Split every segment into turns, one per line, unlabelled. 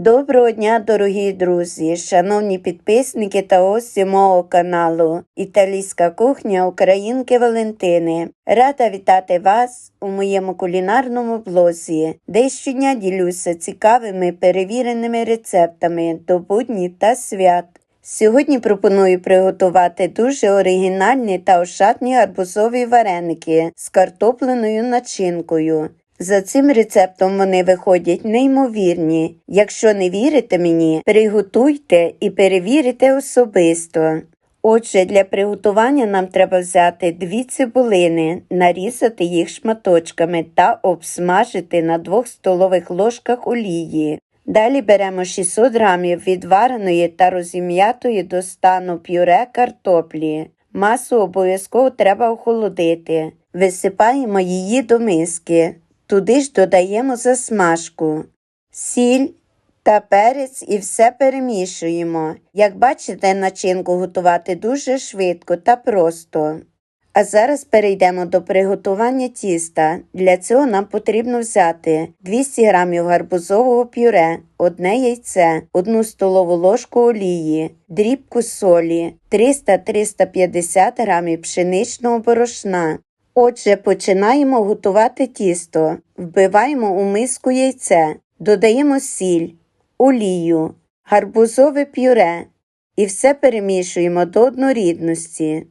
Доброго дня, дорогі друзі, шановні підписники та гості мого каналу Італійська кухня Українки Валентини. Рада вітати вас у моєму кулінарному блозі, де щодня ділюся цікавими перевіреними рецептами до будні та свят. Сьогодні пропоную приготувати дуже оригінальні та ошатні гарбузові вареники з картопленою начинкою. За цим рецептом вони виходять неймовірні. Якщо не вірите мені, приготуйте і перевірите особисто. Отже, для приготування нам треба взяти дві цибулини, нарізати їх шматочками та обсмажити на 2 столових ложках олії. Далі беремо 600 грамів відвареної та розім'ятої до стану пюре картоплі. Масу обов'язково треба охолодити. Висипаємо її до миски. Туди ж додаємо засмажку, сіль та перець і все перемішуємо. Як бачите, начинку готувати дуже швидко та просто. А зараз перейдемо до приготування тіста. Для цього нам потрібно взяти 200 г гарбузового пюре, одне яйце, 1 столову ложку олії, дрібку солі, 300-350 г пшеничного борошна. Отже, починаємо готувати тісто. Вбиваємо у миску яйце, додаємо сіль, олію, гарбузове пюре і все перемішуємо до однорідності.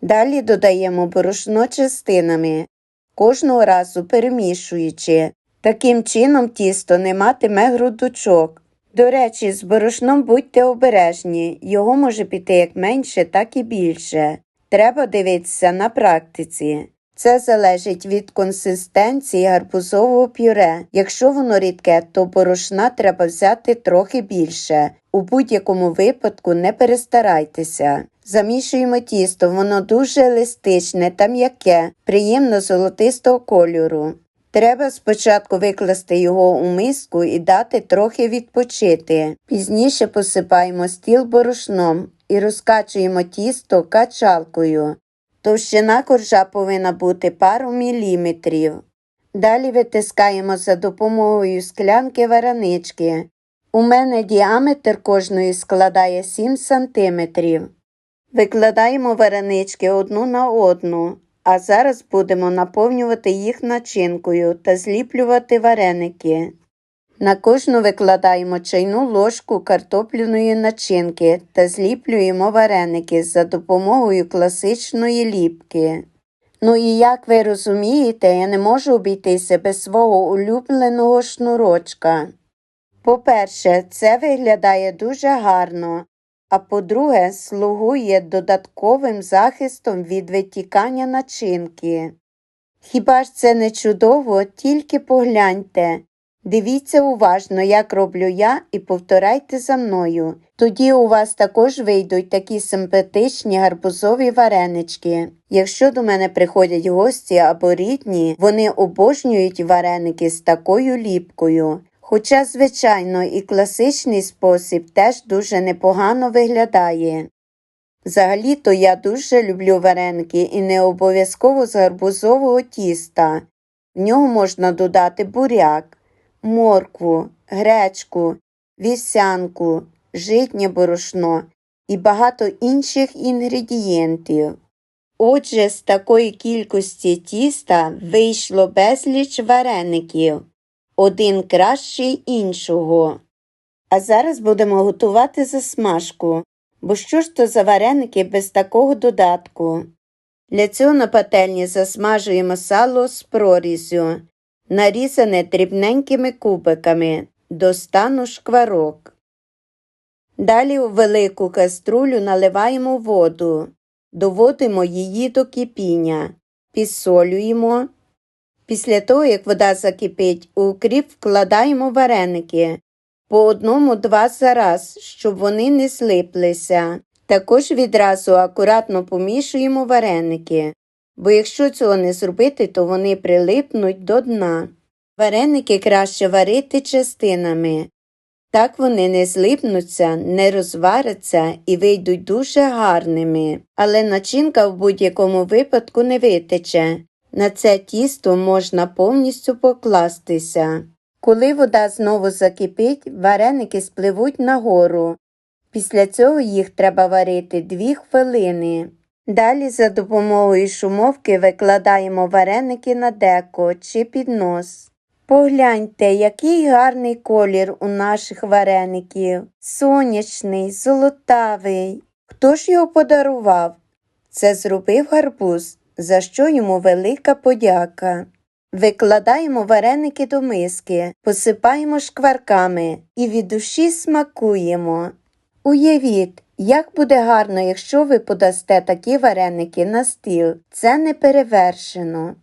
Далі додаємо борошно частинами, кожного разу перемішуючи. Таким чином тісто не матиме грудочок. До речі, з борошном будьте обережні, його може піти як менше, так і більше. Треба дивитися на практиці. Це залежить від консистенції гарбузового пюре. Якщо воно рідке, то борошна треба взяти трохи більше. У будь-якому випадку не перестарайтеся. Замішуємо тісто, воно дуже еластичне та м'яке, приємно золотистого кольору. Треба спочатку викласти його у миску і дати трохи відпочити. Пізніше посипаємо стіл борошном і розкачуємо тісто качалкою. Товщина коржа повинна бути пару міліметрів. Далі витискаємо за допомогою склянки варанички. У мене діаметр кожної складає 7 см. Викладаємо варенички одну на одну, а зараз будемо наповнювати їх начинкою та зліплювати вареники. На кожну викладаємо чайну ложку картопляної начинки та зліплюємо вареники за допомогою класичної ліпки. Ну і як ви розумієте, я не можу обійтися без свого улюбленого шнурочка. По-перше, це виглядає дуже гарно, а по-друге, слугує додатковим захистом від витікання начинки. Хіба ж це не чудово, тільки погляньте. Дивіться уважно, як роблю я, і повторяйте за мною. Тоді у вас також вийдуть такі симпатичні гарбузові варенички. Якщо до мене приходять гості або рідні, вони обожнюють вареники з такою ліпкою. Хоча, звичайно, і класичний спосіб теж дуже непогано виглядає. Взагалі-то я дуже люблю вареники і не обов'язково з гарбузового тіста. В нього можна додати буряк моркву, гречку, вівсянку, житнє борошно і багато інших інгредієнтів. Отже, з такої кількості тіста вийшло безліч вареників, один кращий іншого. А зараз будемо готувати засмажку, бо що ж то за вареники без такого додатку? Для цього на пательні засмажуємо сало з прорізю нарізане дрібненькими кубиками до стану шкварок. Далі у велику каструлю наливаємо воду, доводимо її до кипіння, підсолюємо. Після того, як вода закипить, у укріп вкладаємо вареники по одному-два за раз, щоб вони не злиплися. Також відразу акуратно помішуємо вареники бо якщо цього не зробити, то вони прилипнуть до дна. Вареники краще варити частинами. Так вони не злипнуться, не розваряться і вийдуть дуже гарними, але начинка в будь-якому випадку не витече. На це тісто можна повністю покластися. Коли вода знову закипить, вареники спливуть нагору. Після цього їх треба варити 2 хвилини. Далі за допомогою шумовки викладаємо вареники на деко чи піднос. Погляньте, який гарний колір у наших вареників. Сонячний, золотавий. Хто ж його подарував? Це зробив гарбуз, за що йому велика подяка. Викладаємо вареники до миски, посипаємо шкварками і від душі смакуємо. Уявіть, як буде гарно, якщо ви подасте такі вареники на стіл. Це не перевершено.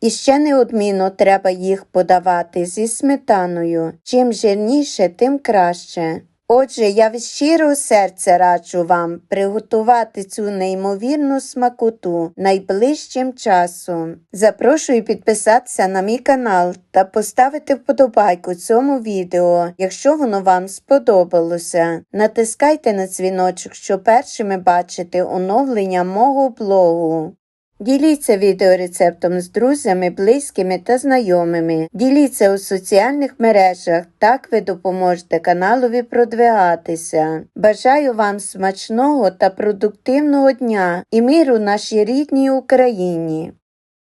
І ще неодмінно треба їх подавати зі сметаною. Чим жирніше, тим краще. Отже, я від щирого серця раджу вам приготувати цю неймовірну смакоту найближчим часом. Запрошую підписатися на мій канал та поставити вподобайку цьому відео, якщо воно вам сподобалося. Натискайте на дзвіночок, щоб першими бачити оновлення мого блогу. Діліться відеорецептом з друзями, близькими та знайомими. Діліться у соціальних мережах, так ви допоможете каналові продвигатися. Бажаю вам смачного та продуктивного дня і миру нашій рідній Україні.